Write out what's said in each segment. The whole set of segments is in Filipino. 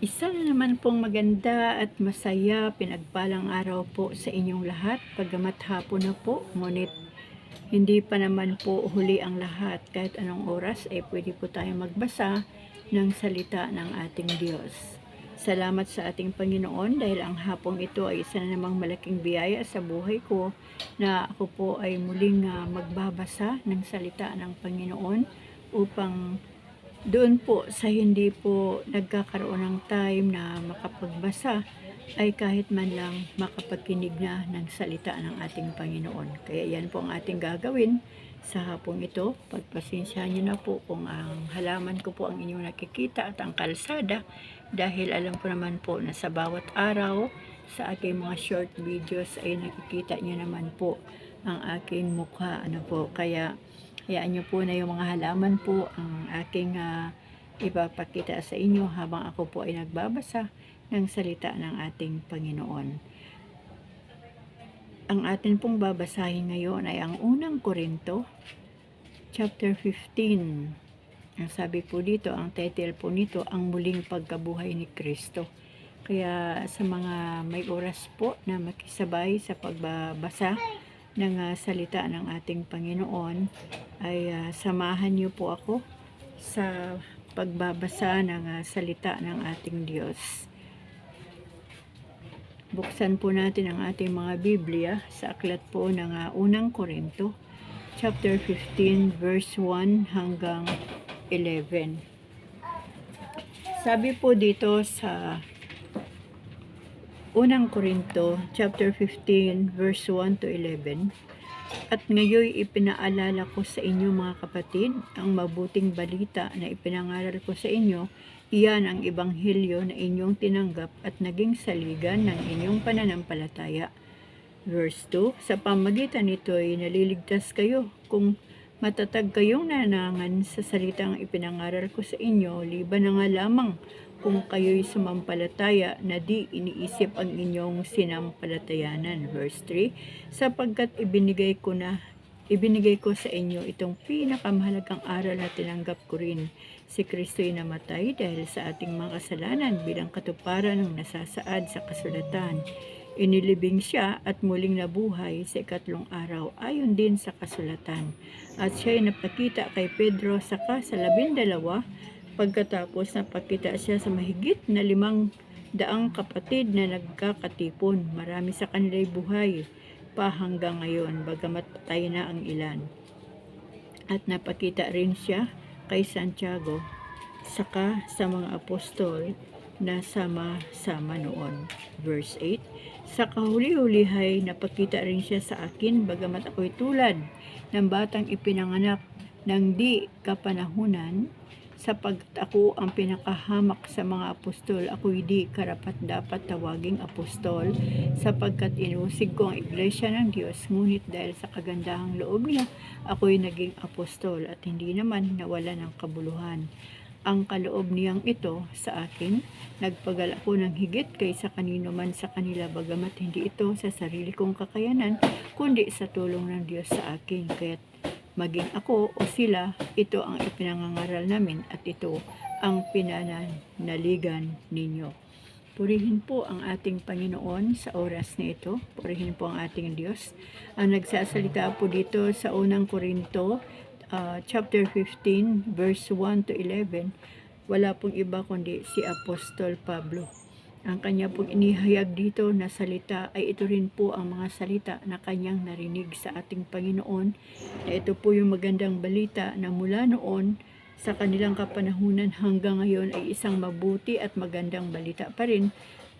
Isa na naman pong maganda at masaya pinagpalang araw po sa inyong lahat. Pagamat hapon na po, ngunit hindi pa naman po huli ang lahat. Kahit anong oras ay pwede po tayo magbasa ng salita ng ating Diyos. Salamat sa ating Panginoon dahil ang hapong ito ay isa na namang malaking biyaya sa buhay ko na ako po ay muling ah, magbabasa ng salita ng Panginoon upang doon po sa hindi po nagkakaroon ng time na makapagbasa ay kahit man lang makapagkinig na ng salita ng ating Panginoon. Kaya yan po ang ating gagawin sa hapong ito. Pagpasensyahan niyo na po kung ang halaman ko po ang inyong nakikita at ang kalsada dahil alam ko naman po na sa bawat araw sa aking mga short videos ay nakikita niyo naman po ang aking mukha. Ano po, kaya Hayaan niyo po na yung mga halaman po ang aking ah, ipapakita sa inyo habang ako po ay nagbabasa ng salita ng ating Panginoon. Ang atin pong babasahin ngayon ay ang unang Korinto, chapter 15. Ang sabi po dito, ang title po nito, ang muling pagkabuhay ni Kristo. Kaya sa mga may oras po na makisabay sa pagbabasa ng ah, salita ng ating Panginoon, ay ah, samahan niyo po ako sa pagbabasa ng ah, salita ng ating Diyos. Buksan po natin ang ating mga Biblia sa aklat po ng ah, unang Korinto, chapter 15, verse 1 hanggang 11. Sabi po dito sa unang Korinto, chapter 15, verse 1 to 11, at ngayon ipinaalala ko sa inyo mga kapatid ang mabuting balita na ipinangaral ko sa inyo. Iyan ang ebanghelyo na inyong tinanggap at naging saligan ng inyong pananampalataya. Verse 2, sa pamagitan nito ay naliligtas kayo kung matatag kayong nanangan sa salitang ipinangaral ko sa inyo, liban na nga lamang kung kayo'y sumampalataya na di iniisip ang inyong sinampalatayanan. Verse 3, sapagkat ibinigay ko na ibinigay ko sa inyo itong pinakamahalagang aral na tinanggap ko rin. Si Kristo'y namatay dahil sa ating mga kasalanan bilang katuparan ng nasasaad sa kasulatan. Inilibing siya at muling nabuhay sa ikatlong araw ayon din sa kasulatan. At siya'y napakita kay Pedro saka sa labindalawa pagkatapos napakita siya sa mahigit na limang daang kapatid na nagkakatipon. Marami sa kanila'y buhay pa hanggang ngayon, bagamat patay na ang ilan. At napakita rin siya kay Santiago, saka sa mga apostol na sama-sama noon. Verse 8, Sa kahuli-hulihay, napakita rin siya sa akin, bagamat ako'y tulad ng batang ipinanganak ng di kapanahunan, sapagkat ako ang pinakahamak sa mga apostol, ako'y di karapat dapat tawaging apostol, sapagkat inusig ko ang iglesia ng Diyos, ngunit dahil sa kagandahang loob niya, ako'y naging apostol at hindi naman nawala ng kabuluhan. Ang kaloob niyang ito sa akin, nagpagal ako ng higit kaysa kanino man sa kanila, bagamat hindi ito sa sarili kong kakayanan, kundi sa tulong ng Diyos sa akin. Kaya't maging ako o sila, ito ang ipinangangaral namin at ito ang pinanaligan ninyo. Purihin po ang ating Panginoon sa oras na ito. Purihin po ang ating Diyos. Ang nagsasalita po dito sa unang Korinto, uh, chapter 15, verse 1 to 11, wala pong iba kundi si Apostol Pablo. Ang kanya pong inihayag dito na salita ay ito rin po ang mga salita na kanyang narinig sa ating Panginoon na ito po yung magandang balita na mula noon sa kanilang kapanahunan hanggang ngayon ay isang mabuti at magandang balita pa rin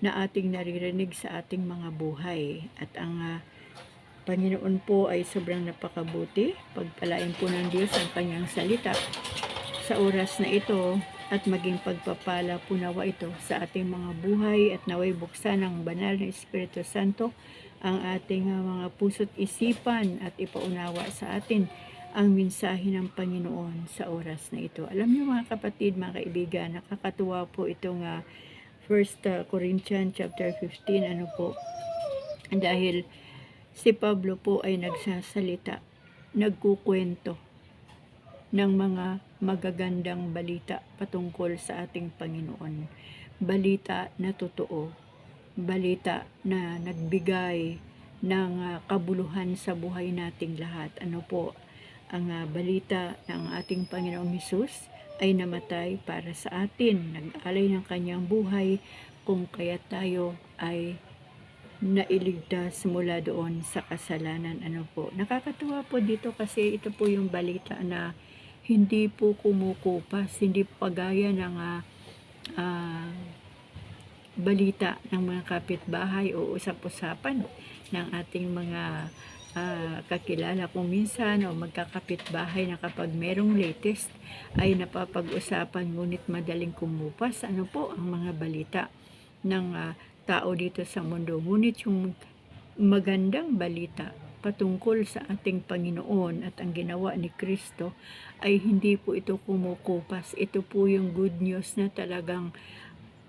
na ating naririnig sa ating mga buhay. At ang ah, Panginoon po ay sobrang napakabuti. Pagpalain po ng Diyos ang kanyang salita sa oras na ito at maging pagpapala po nawa ito sa ating mga buhay at naway buksan ng banal na Espiritu Santo ang ating uh, mga puso't isipan at ipaunawa sa atin ang mensahe ng Panginoon sa oras na ito. Alam niyo mga kapatid, mga kaibigan, nakakatuwa po itong uh, 1 Corinthians chapter 15, ano po, dahil si Pablo po ay nagsasalita, nagkukwento ng mga magagandang balita patungkol sa ating Panginoon. Balita na totoo. Balita na nagbigay ng ah, kabuluhan sa buhay nating lahat. Ano po? Ang ah, balita ng ating Panginoong Hesus ay namatay para sa atin. Nag-alay ng kanyang buhay kung kaya tayo ay nailigtas mula doon sa kasalanan. Ano po? Nakakatuwa po dito kasi ito po yung balita na hindi po kumukupas, hindi po kagaya ng ah, ah, balita ng mga kapitbahay o usap-usapan ng ating mga ah, kakilala kung minsan o magkakapitbahay na kapag merong latest ay napapag-usapan ngunit madaling kumupas. Ano po ang mga balita ng ah, tao dito sa mundo. Ngunit yung magandang balita patungkol sa ating Panginoon at ang ginawa ni Kristo ay hindi po ito kumukupas. Ito po yung good news na talagang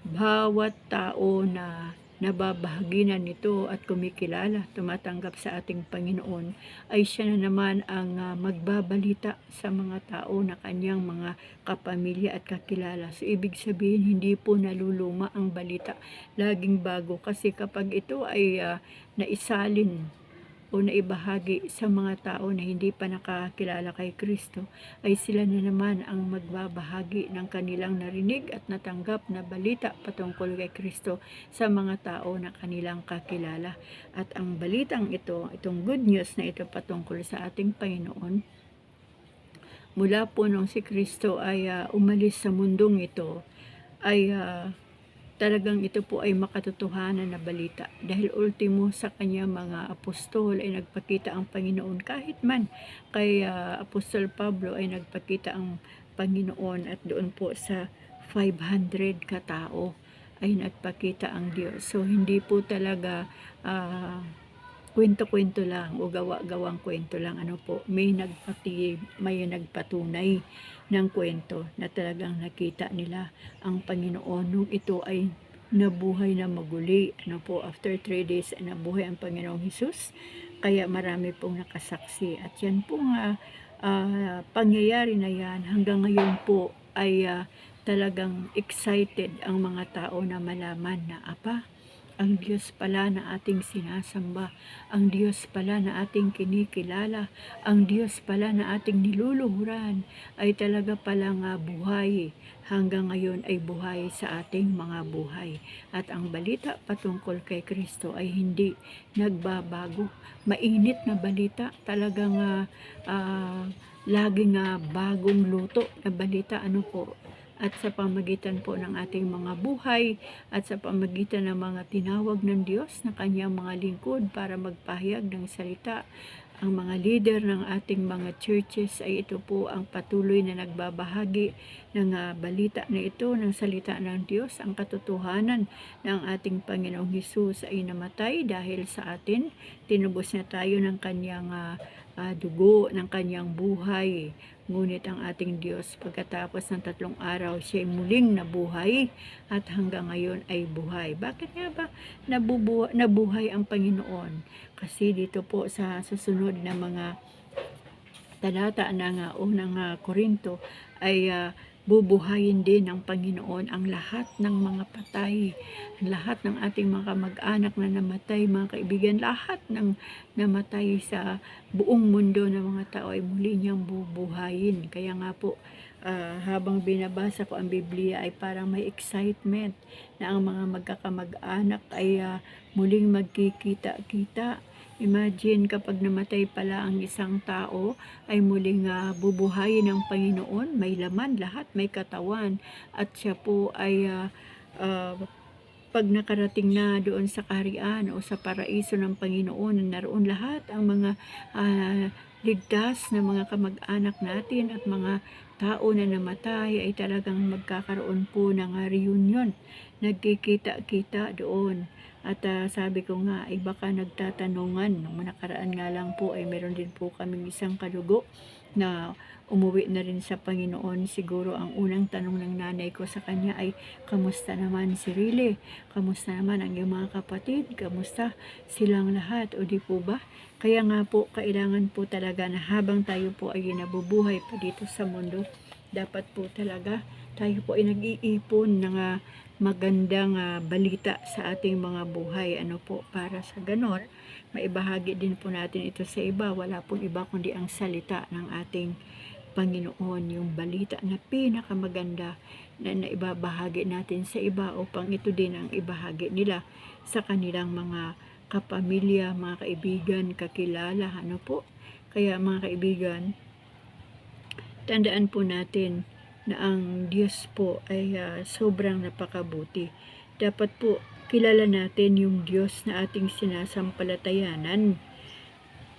bawat tao na nababahagi na nito at kumikilala, tumatanggap sa ating Panginoon, ay siya na naman ang ah, magbabalita sa mga tao na kanyang mga kapamilya at kakilala. So, ibig sabihin, hindi po naluluma ang balita. Laging bago kasi kapag ito ay ah, naisalin o naibahagi sa mga tao na hindi pa nakakilala kay Kristo, ay sila na naman ang magbabahagi ng kanilang narinig at natanggap na balita patungkol kay Kristo sa mga tao na kanilang kakilala. At ang balitang ito, itong good news na ito patungkol sa ating Panginoon, mula po nung si Kristo ay ah, umalis sa mundong ito, ay ah, talagang ito po ay makatotohanan na balita dahil ultimo sa kanya mga apostol ay nagpakita ang Panginoon kahit man kay ah, Apostol Pablo ay nagpakita ang Panginoon at doon po sa 500 katao ay nagpakita ang Diyos. So hindi po talaga ah, kwento-kwento lang o gawa-gawang kwento lang. Ano po may nagpati may nagpatunay ng kwento na talagang nakita nila ang Panginoon. Nung ito ay nabuhay na maguli ano po after 3 days ay nabuhay ang Panginoong Hesus kaya marami pong nakasaksi. At yan po nga ah, pangyayari na yan. Hanggang ngayon po ay ah, talagang excited ang mga tao na malaman na apa ang Diyos pala na ating sinasamba, ang Diyos pala na ating kinikilala, ang Diyos pala na ating niluluhuran ay talaga pala nga buhay. Hanggang ngayon ay buhay sa ating mga buhay. At ang balita patungkol kay Kristo ay hindi nagbabago. Mainit na balita, talagang uh, uh, laging uh, bagong luto na balita. Ano po, at sa pamagitan po ng ating mga buhay at sa pamagitan ng mga tinawag ng Diyos na kanyang mga lingkod para magpahayag ng salita. Ang mga leader ng ating mga churches ay ito po ang patuloy na nagbabahagi ng uh, balita na ito ng salita ng Diyos. Ang katotohanan ng ating Panginoong Hesus ay namatay dahil sa atin. Tinubos na tayo ng kanyang uh, uh, dugo, ng kanyang buhay Ngunit ang ating Diyos pagkatapos ng tatlong araw siya ay muling nabuhay at hanggang ngayon ay buhay. Bakit nga ba nabubuhay, nabuhay ang Panginoon? Kasi dito po sa susunod na mga talata ng uh, unang uh, Korinto ay uh, bubuhayin din ng Panginoon ang lahat ng mga patay, lahat ng ating mga mag-anak na namatay, mga kaibigan, lahat ng namatay sa buong mundo ng mga tao ay muli niyang bubuhayin. Kaya nga po, uh, habang binabasa ko ang Biblia ay parang may excitement na ang mga magkakamag-anak ay uh, muling magkikita-kita Imagine kapag namatay pala ang isang tao ay muling uh, bubuhayin ng Panginoon, may laman lahat, may katawan at siya po ay uh, uh, pag nakarating na doon sa kaharian o sa paraiso ng Panginoon, naroon lahat ang mga uh, ligtas na mga kamag-anak natin at mga tao na namatay ay talagang magkakaroon po ng reunion. Nagkikita-kita doon. At uh, sabi ko nga, ay baka nagtatanungan. Nung nakaraan nga lang po, ay meron din po kaming isang kadugo na umuwi na rin sa Panginoon, siguro ang unang tanong ng nanay ko sa kanya ay, Kamusta naman si Rile? Kamusta naman ang iyong mga kapatid? Kamusta silang lahat? O di po ba? Kaya nga po, kailangan po talaga na habang tayo po ay nabubuhay pa dito sa mundo, dapat po talaga tayo po ay nag-iipon ng ah, magandang ah, balita sa ating mga buhay. Ano po, para sa ganon, maibahagi din po natin ito sa iba. Wala pong iba kundi ang salita ng ating Panginoon, yung balita na pinakamaganda na naibabahagi natin sa iba upang ito din ang ibahagi nila sa kanilang mga kapamilya, mga kaibigan, kakilala, ano po. Kaya mga kaibigan, tandaan po natin na ang Diyos po ay ah, sobrang napakabuti. Dapat po kilala natin yung Diyos na ating sinasampalatayanan.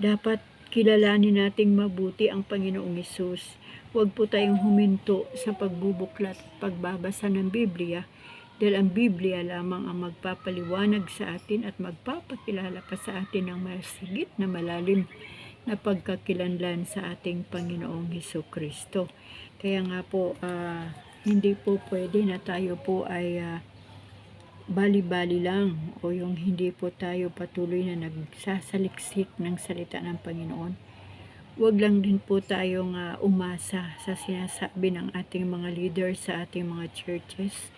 Dapat kilalanin nating mabuti ang Panginoong Yesus. Huwag po tayong huminto sa pagbubuklat at pagbabasa ng Biblia dahil ang Biblia lamang ang magpapaliwanag sa atin at magpapakilala pa sa atin ng masigit na malalim na pagkakilanlan sa ating Panginoong Heso Kristo. Kaya nga po, ah, hindi po pwede na tayo po ay ah, bali-bali lang o yung hindi po tayo patuloy na nagsasaliksik ng salita ng Panginoon. Huwag lang din po tayong ah, umasa sa sinasabi ng ating mga leaders sa ating mga churches,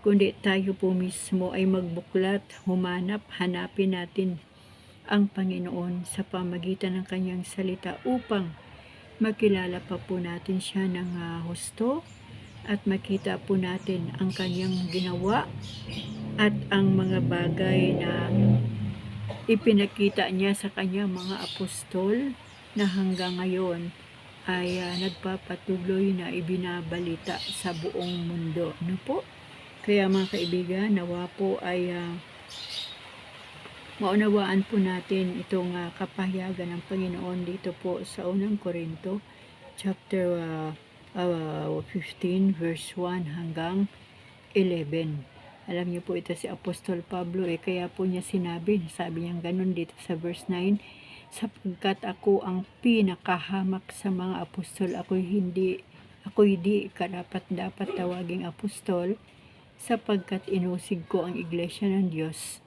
kundi tayo po mismo ay magbuklat, humanap, hanapin natin ang Panginoon sa pamagitan ng kanyang salita upang makilala pa po natin siya ng ah, husto at makita po natin ang kanyang ginawa at ang mga bagay na ipinakita niya sa kanyang mga apostol na hanggang ngayon ay ah, nagpapatuloy na ibinabalita sa buong mundo. Ano po? Kaya mga kaibigan, nawa po ay ah, maunawaan po natin itong ah, kapahayagan ng Panginoon dito po sa unang Korinto chapter ah, ah, 15 verse 1 hanggang 11. Alam niyo po ito si Apostol Pablo eh kaya po niya sinabi, sabi niya ganun dito sa verse 9, sapagkat ako ang pinakahamak sa mga apostol, ako'y hindi ako'y di karapat dapat tawaging apostol sapagkat inusig ko ang iglesia ng Diyos.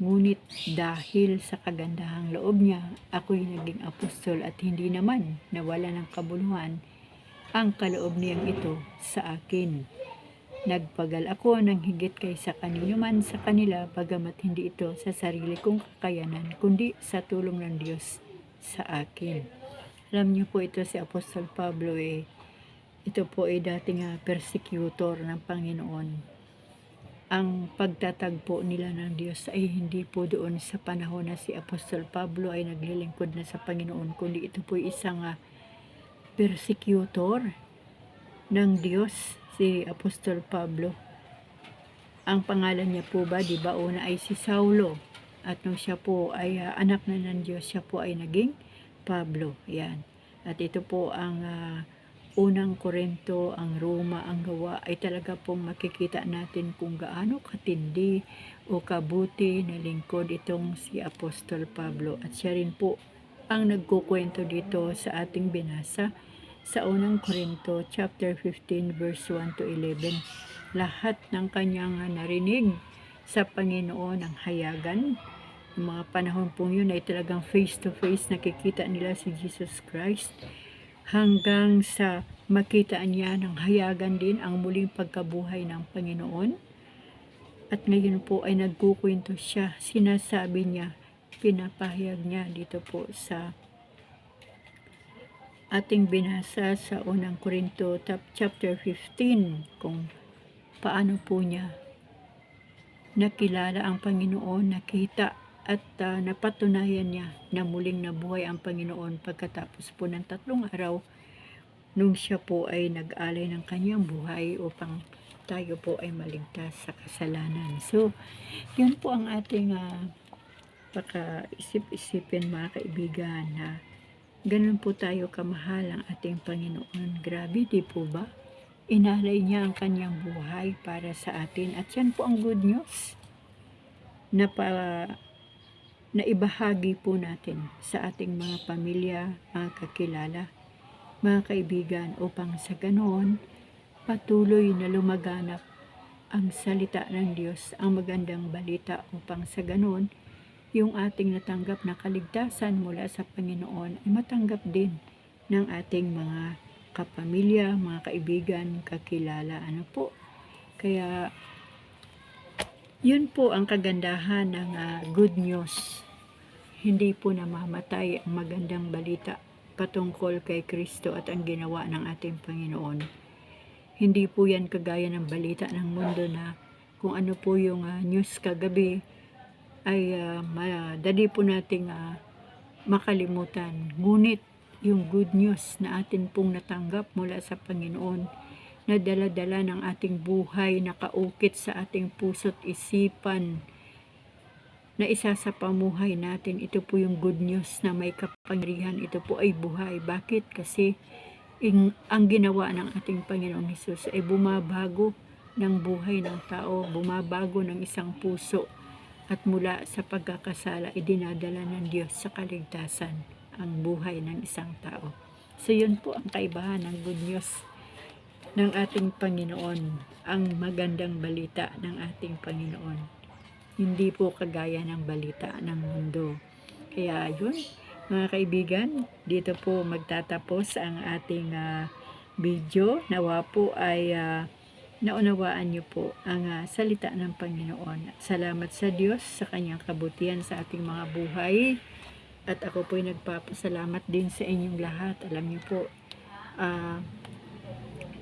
Ngunit dahil sa kagandahang loob niya, ako'y naging apostol at hindi naman nawala ng kabuluhan ang kaloob niyang ito sa akin. Nagpagal ako ng higit kaysa kanino man sa kanila, bagamat hindi ito sa sarili kong kakayanan, kundi sa tulong ng Diyos sa akin. Alam niyo po ito si Apostol Pablo eh, ito po ay dating ah, persecutor ng Panginoon. Ang pagtatagpo nila ng Diyos ay hindi po doon sa panahon na si Apostol Pablo ay naglilingkod na sa Panginoon, kundi ito po isang ah, persecutor ng Diyos, si Apostol Pablo. Ang pangalan niya po ba, di ba, una ay si Saulo. At nung siya po ay ah, anak na ng Diyos, siya po ay naging Pablo. Yan. At ito po ang ah, unang Korinto, ang Roma, ang gawa ay talaga pong makikita natin kung gaano katindi o kabuti na lingkod itong si Apostol Pablo. At siya rin po ang nagkukwento dito sa ating binasa sa unang Korinto chapter 15 verse 1 to 11. Lahat ng kanyang narinig sa Panginoon ang hayagan. Mga panahon po yun ay talagang face to face nakikita nila si Jesus Christ hanggang sa makita niya ng hayagan din ang muling pagkabuhay ng Panginoon. At ngayon po ay nagkukwento siya, sinasabi niya, pinapahayag niya dito po sa ating binasa sa unang Korinto chapter 15 kung paano po niya nakilala ang Panginoon, nakita at ah, napatunayan niya na muling nabuhay ang Panginoon pagkatapos po ng tatlong araw nung siya po ay nag-alay ng kanyang buhay upang tayo po ay maligtas sa kasalanan. So, yun po ang ating uh, paka-isip-isipin mga kaibigan na ganun po tayo kamahal ang ating Panginoon. Grabe, di po ba? Inalay niya ang kanyang buhay para sa atin at yan po ang good news na pa, na ibahagi po natin sa ating mga pamilya, mga kakilala. mga kaibigan, upang sa ganon, patuloy na lumaganap ang salita ng Diyos, ang magandang balita upang sa ganon, yung ating natanggap na kaligtasan mula sa Panginoon ay matanggap din ng ating mga kapamilya, mga kaibigan, kakilala. Ano po? Kaya, yun po ang kagandahan ng ah, good news. Hindi po namamatay ang magandang balita patungkol kay Kristo at ang ginawa ng ating Panginoon. Hindi po yan kagaya ng balita ng mundo na kung ano po yung ah, news kagabi ay ah, madali po nating ah, makalimutan. Ngunit yung good news na atin pong natanggap mula sa Panginoon na dala-dala ng ating buhay, nakaukit sa ating puso't isipan, na isa sa pamuhay natin. Ito po yung good news na may kapangyarihan. Ito po ay buhay. Bakit? Kasi ing, ang ginawa ng ating Panginoong Hesus ay bumabago ng buhay ng tao, bumabago ng isang puso at mula sa pagkakasala idinadala ng Diyos sa kaligtasan ang buhay ng isang tao. So yun po ang kaibahan ng good news ng ating Panginoon, ang magandang balita ng ating Panginoon hindi po kagaya ng balita ng mundo. Kaya yun, mga kaibigan, dito po magtatapos ang ating ah, video. Nawa po ay ah, naunawaan niyo po ang ah, salita ng Panginoon. Salamat sa Diyos sa kanyang kabutihan sa ating mga buhay. At ako po ay nagpapasalamat din sa inyong lahat. Alam niyo po, ah,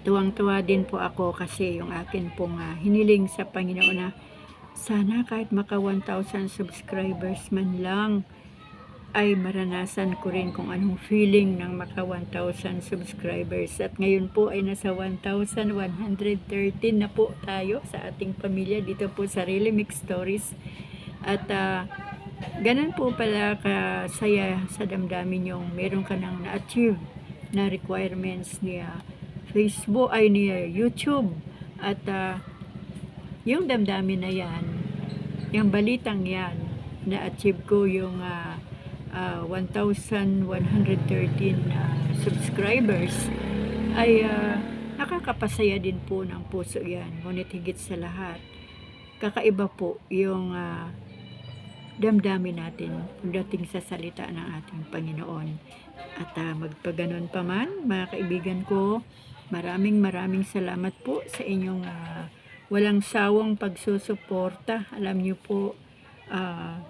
tuwang-tuwa din po ako kasi yung akin pong ah, hiniling sa Panginoon na sana kahit maka 1,000 subscribers man lang ay maranasan ko rin kung anong feeling ng maka 1,000 subscribers. At ngayon po ay nasa 1,113 na po tayo sa ating pamilya dito po sa Really Mix Stories. At ah, ganun po pala kasaya sa damdamin yung meron ka nang na-achieve na requirements niya Facebook ay niya YouTube at ah, yung damdamin na yan, yung balitang yan, na-achieve ko yung ah, ah, 1,113 ah, subscribers, ay ah, nakakapasaya din po ng puso yan. Ngunit higit sa lahat, kakaiba po yung ah, damdamin natin pagdating sa salita ng ating Panginoon. At uh, magpaganon pa man, mga kaibigan ko, maraming maraming salamat po sa inyong ah, walang sawang pagsusuporta. Alam niyo po, ah,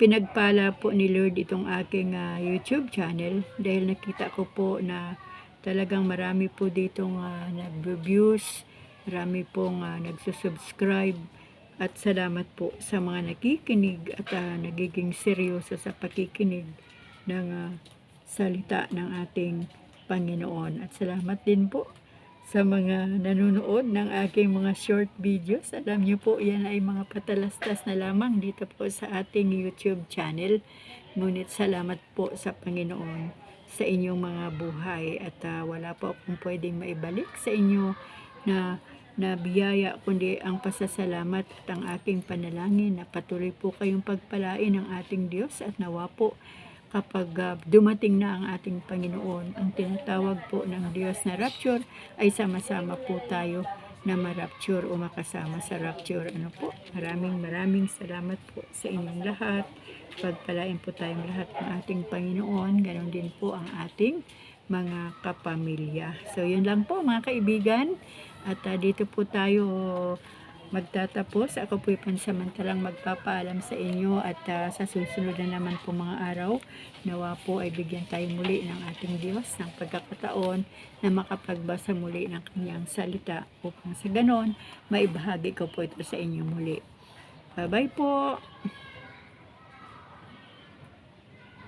pinagpala po ni Lord itong aking ah, YouTube channel dahil nakita ko po na talagang marami po ditong uh, nag-reviews, marami pong uh, nagsusubscribe at salamat po sa mga nakikinig at ah, nagiging seryoso sa pakikinig ng ah, salita ng ating Panginoon. At salamat din po sa mga nanonood ng aking mga short videos. Alam niyo po, yan ay mga patalastas na lamang dito po sa ating YouTube channel. Ngunit salamat po sa Panginoon sa inyong mga buhay at ah, wala po akong pwedeng maibalik sa inyo na na biyaya kundi ang pasasalamat at ang aking panalangin na patuloy po kayong pagpalain ng ating Diyos at nawa po kapag ah, dumating na ang ating Panginoon, ang tinatawag po ng Diyos na rapture, ay sama-sama po tayo na ma-rapture o makasama sa rapture. Ano po? Maraming maraming salamat po sa inyong lahat. Pagpalain po tayong lahat ng ating Panginoon. Ganon din po ang ating mga kapamilya. So, yun lang po mga kaibigan. At ah, dito po tayo magtatapos. Ako po'y pansamantalang magpapaalam sa inyo at ah, sa susunod na naman po mga araw, nawa po ay bigyan tayo muli ng ating Diyos ng pagkakataon na makapagbasa muli ng kanyang salita upang sa ganon, maibahagi ko po ito sa inyo muli. Bye-bye po!